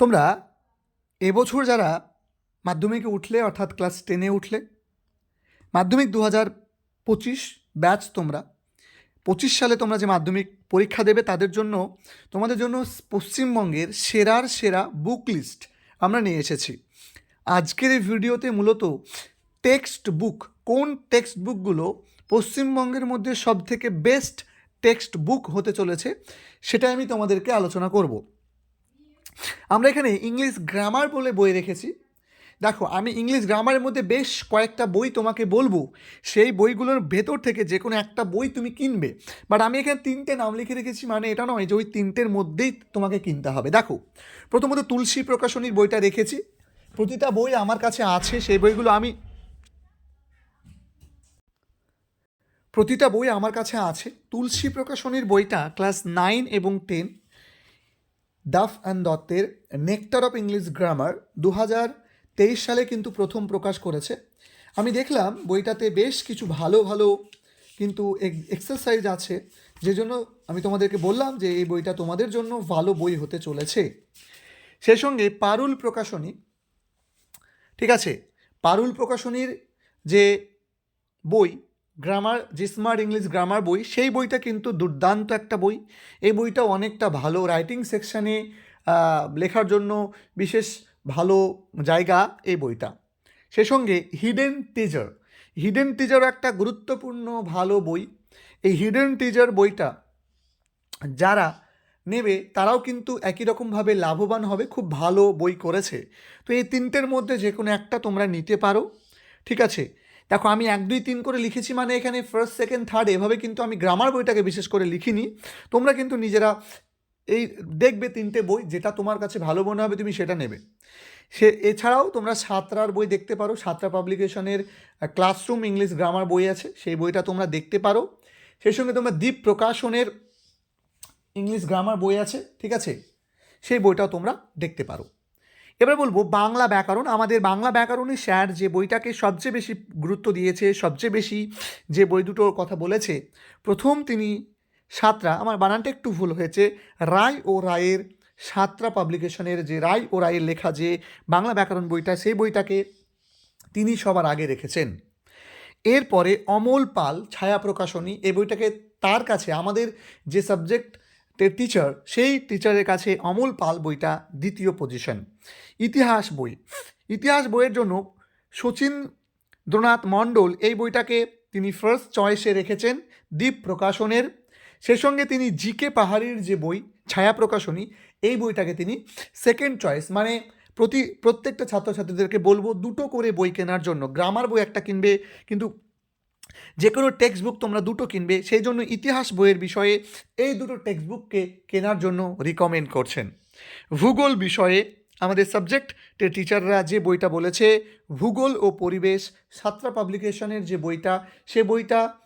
তোমরা এবছর যারা মাধ্যমিকে উঠলে, অর্থাৎ ক্লাস টেনে উঠলে, মাধ্যমিক দু হাজার পঁচিশ ব্যাচ তোমরা, পঁচিশ সালে তোমরা যে মাধ্যমিক পরীক্ষা দেবে, তাদের জন্য তোমাদের জন্য পশ্চিমবঙ্গের সেরার সেরা বুক লিস্ট আমরা নিয়ে এসেছি। আজকের এই ভিডিওতে মূলত টেক্সট বুক কোন টেক্সট বুকগুলো পশ্চিমবঙ্গের মধ্যে সবথেকে বেস্ট টেক্সট বুক হতে চলেছে সেটা আমি তোমাদেরকে আলোচনা করব। আমরা এখানে ইংলিশ গ্রামার বলে বই রেখেছি। দেখো, আমি ইংলিশ গ্রামারের মধ্যে বেশ কয়েকটা বই তোমাকে বলব। সেই বইগুলোর ভেতর থেকে যে কোনো একটা বই তুমি কিনবে। বাট আমি এখানে তিনটে নাম লিখে রেখেছি মানে এটা নয় যে ওই তিনটের মধ্যেই তোমাকে কিনতে হবে। দেখো, প্রথমত তুলসী প্রকাশনীর বইটা রেখেছি। প্রতিটা বই আমার কাছে আছে, সেই বইগুলো আমি প্রতিটা বই আমার কাছে আছে। তুলসী প্রকাশনীর বইটা ক্লাস নাইন এবং টেন। ডাফ অ্যান্ড দত্তের নেকটার অফ ইংলিশ গ্রামার দু হাজার তেইশ সালে কিন্তু প্রথম প্রকাশ করেছে। আমি দেখলাম বইটাতে বেশ কিছু ভালো ভালো কিন্তু এক্সারসাইজ আছে যে জন্য আমি তোমাদেরকে বললাম যে এই বইটা তোমাদের জন্য ভালো বই হতে চলেছে। সেই সঙ্গে পারুল প্রকাশনী, ঠিক আছে? পারুল প্রকাশনীর যে বই গ্রামার যে স্মার্ট ইংলিশ গ্রামার বই, সেই বইটা কিন্তু দুর্দান্ত একটা বই। এই বইটা অনেকটা ভালো রাইটিং সেকশানে লেখার জন্য বিশেষ ভালো জায়গা এই বইটা। সে সঙ্গে হিডেন টিজার হিডেন টিজার একটা গুরুত্বপূর্ণ ভালো বই। এই হিডেন টিজার বইটা যারা নেবে, তারাও কিন্তু একই রকমভাবে লাভবান হবে, খুব ভালো বই করেছে। তো এই তিনটের মধ্যে যে কোনো একটা তোমরা নিতে পারো। ঠিক আছে? দেখো, আমি এক, দুই, তিন করে লিখেছি মানে এখানে ফার্স্ট সেকেন্ড থার্ড এভাবে কিন্তু আমি গ্রামার বইটাকে বিশেষ করে লিখিনি। তোমরা কিন্তু নিজেরা এই দেখবে তিনটে বই, যেটা তোমার কাছে ভালো মনে হবে তুমি সেটা নেবে। সে, এছাড়াও তোমরা সাঁতরার বই দেখতে পারো, সাঁতরা পাবলিকেশনের ক্লাসরুম ইংলিশ গ্রামার বই আছে, সেই বইটা তোমরা দেখতে পারো। সেই সঙ্গে তোমরা দ্বীপ প্রকাশনের ইংলিশ গ্রামার বই আছে, ঠিক আছে? সেই বইটাও তোমরা দেখতে পারো। এবার বলব, বাংলা ব্যাকরণ, আমাদের বাংলা ব্যাকরণের স্যার যে বইটাকে সবচেয়ে বেশি গুরুত্ব দিয়েছে, সবচেয়ে বেশি যে বই দুটোর কথা বলেছে, প্রথম তিনি সাতরা, আমার বানানটা একটু ভুল হয়েছে, রায় ও রায়ের সাতরা পাবলিকেশনের যে রায় ও রায়ের লেখা যে বাংলা ব্যাকরণ বইটা, সেই বইটাকে তিনি সবার আগে রেখেছেন। এরপরে অমল পাল, ছায়া প্রকাশনী এই বইটাকে তার কাছে, আমাদের যে সাবজেক্ট টিচার সেই টিচারের কাছে অমল পাল বইটা দ্বিতীয় পজিশন ইতিহাস বই। ইতিহাস বইয়ের জন্য শচীন্দ্রনাথ মণ্ডল এই বইটাকে তিনি ফার্স্ট চয়েসে রেখেছেন দ্বীপ প্রকাশনের। সে সঙ্গে তিনি জিকে পাহাড়ির যে বই, ছায়া প্রকাশনী, এই বইটাকে তিনি সেকেন্ড চয়েস মানে প্রতি, প্রত্যেকটা ছাত্রছাত্রীদেরকে বলব দুটো করে বই কেনার জন্য। গ্রামার বই একটা কিনবে, কিন্তু যে কোনো টেক্সট বুক তোমরা দুটো কিনবে। সেই জন্য ইতিহাস বইয়ের বিষয়ে এই দুটো টেক্সট বুককে কেনার জন্য রিকমেন্ড করছেন। ভূগোল বিষয়ে আমাদের সাবজেক্টের টিচাররা যে বইটা বলেছে, ভূগোল ও পরিবেশ সাতরা পাবলিকেশনের যে বইটা, সে বইটা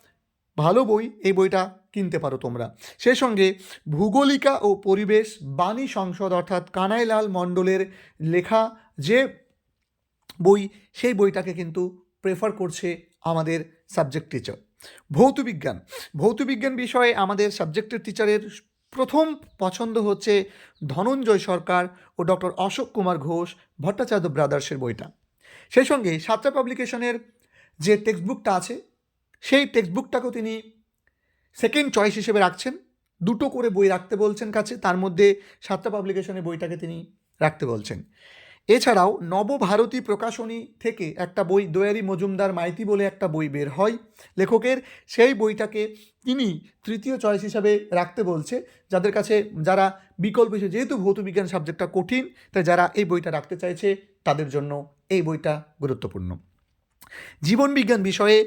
ভালো বই, এই বইটা কিনতে পারো তোমরা। সেই সঙ্গে ভূগোলিকা ও পরিবেশ, বাণী সংসদ অর্থাৎ কানাইলাল মণ্ডলের লেখা যে বই, সেই বইটাকে কিন্তু প্রেফার করছে আমাদের সাবজেক্ট টিচার ভৌতবিজ্ঞান। ভৌতবিজ্ঞান বিষয়ে আমাদের সাবজেক্টের টিচারের প্রথম পছন্দ হচ্ছে ধনঞ্জয় সরকার ও ডক্টর অশোক কুমার ঘোষ, ভট্টাচার্য ব্রাদার্সের বইটা। সেই সঙ্গে সাতটা পাবলিকেশনের যে টেক্সট বুকটা আছে, সেই টেক্সট বুকটাকেও তিনি সেকেন্ড চয়েস হিসেবে রাখছেন। দুটো করে বই রাখতে বলছেন কাছে, তার মধ্যে সাতটা পাবলিকেশনের বইটাকে তিনি রাখতে বলছেন। এছাড়াও নবভারতী প্রকাশনী থেকে একটা বই দয়ারি মজুমদার মাইতি বলে একটা বই বের হয়। লেখকের সেই বইটাকে তিনি তৃতীয় চয়েস হিসাবে রাখতে বলছে। যাদের কাছে যারা বিকল্প হিসেবে, যেহেতু ভৌতবিজ্ঞান সাবজেক্টটা কঠিন, তাই যারা এই বইটা রাখতে চাইছে, তাদের জন্য এই বইটা গুরুত্বপূর্ণ। জীবনবিজ্ঞান বিষয়ে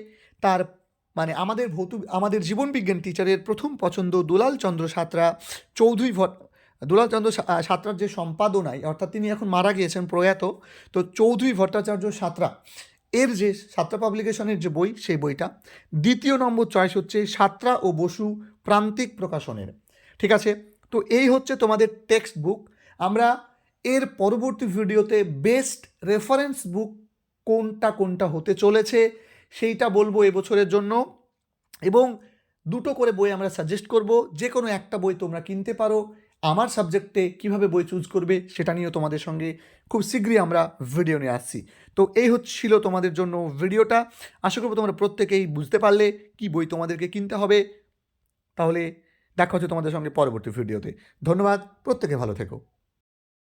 তার মানে আমাদের ভৌত, আমাদের জীবনবিজ্ঞান টিচারের প্রথম পছন্দ দুলাল চন্দ্র সাঁতরা চৌধুরী ভট্ট দুলাল সাঁতরার যে সম্পাদনায়, অর্থাৎ তিনি এখন মারা গিয়েছেন প্রয়াত, তো চৌধুরী ভট্টাচার্য সাঁতরা, এর যে সাতরা পাবলিকেশনের যে বই, সেই বইটা, দ্বিতীয় নম্বর চয়েস হচ্ছে সাঁতরা ও বসু প্রান্তিক প্রকাশনের। ঠিক আছে? তো এই হচ্ছে তোমাদের টেক্সট বুক আমরা এর পরবর্তী ভিডিওতে বেস্ট রেফারেন্স বুক কোনটা কোনটা হতে চলেছে, সেইটা বলব এবছরের জন্য। এবং দুটো করে বই আমরা সাজেস্ট করব। যে কোনো একটা বই তোমরা কিনতে পারো। আমার সাবজেক্টে কীভাবে বই চুজ করবে সেটা নিয়েও তোমাদের সঙ্গে খুব শীঘ্রই আমরা ভিডিও নিয়ে আসছি। তো এই হচ্ছিল তোমাদের জন্য ভিডিওটা আশা করব তোমরা প্রত্যেকেই বুঝতে পারলে কি বই তোমাদেরকে কিনতে হবে। তাহলে দেখা হচ্ছে তোমাদের সঙ্গে পরবর্তী ভিডিওতে ধন্যবাদ, প্রত্যেকে ভালো থেকো।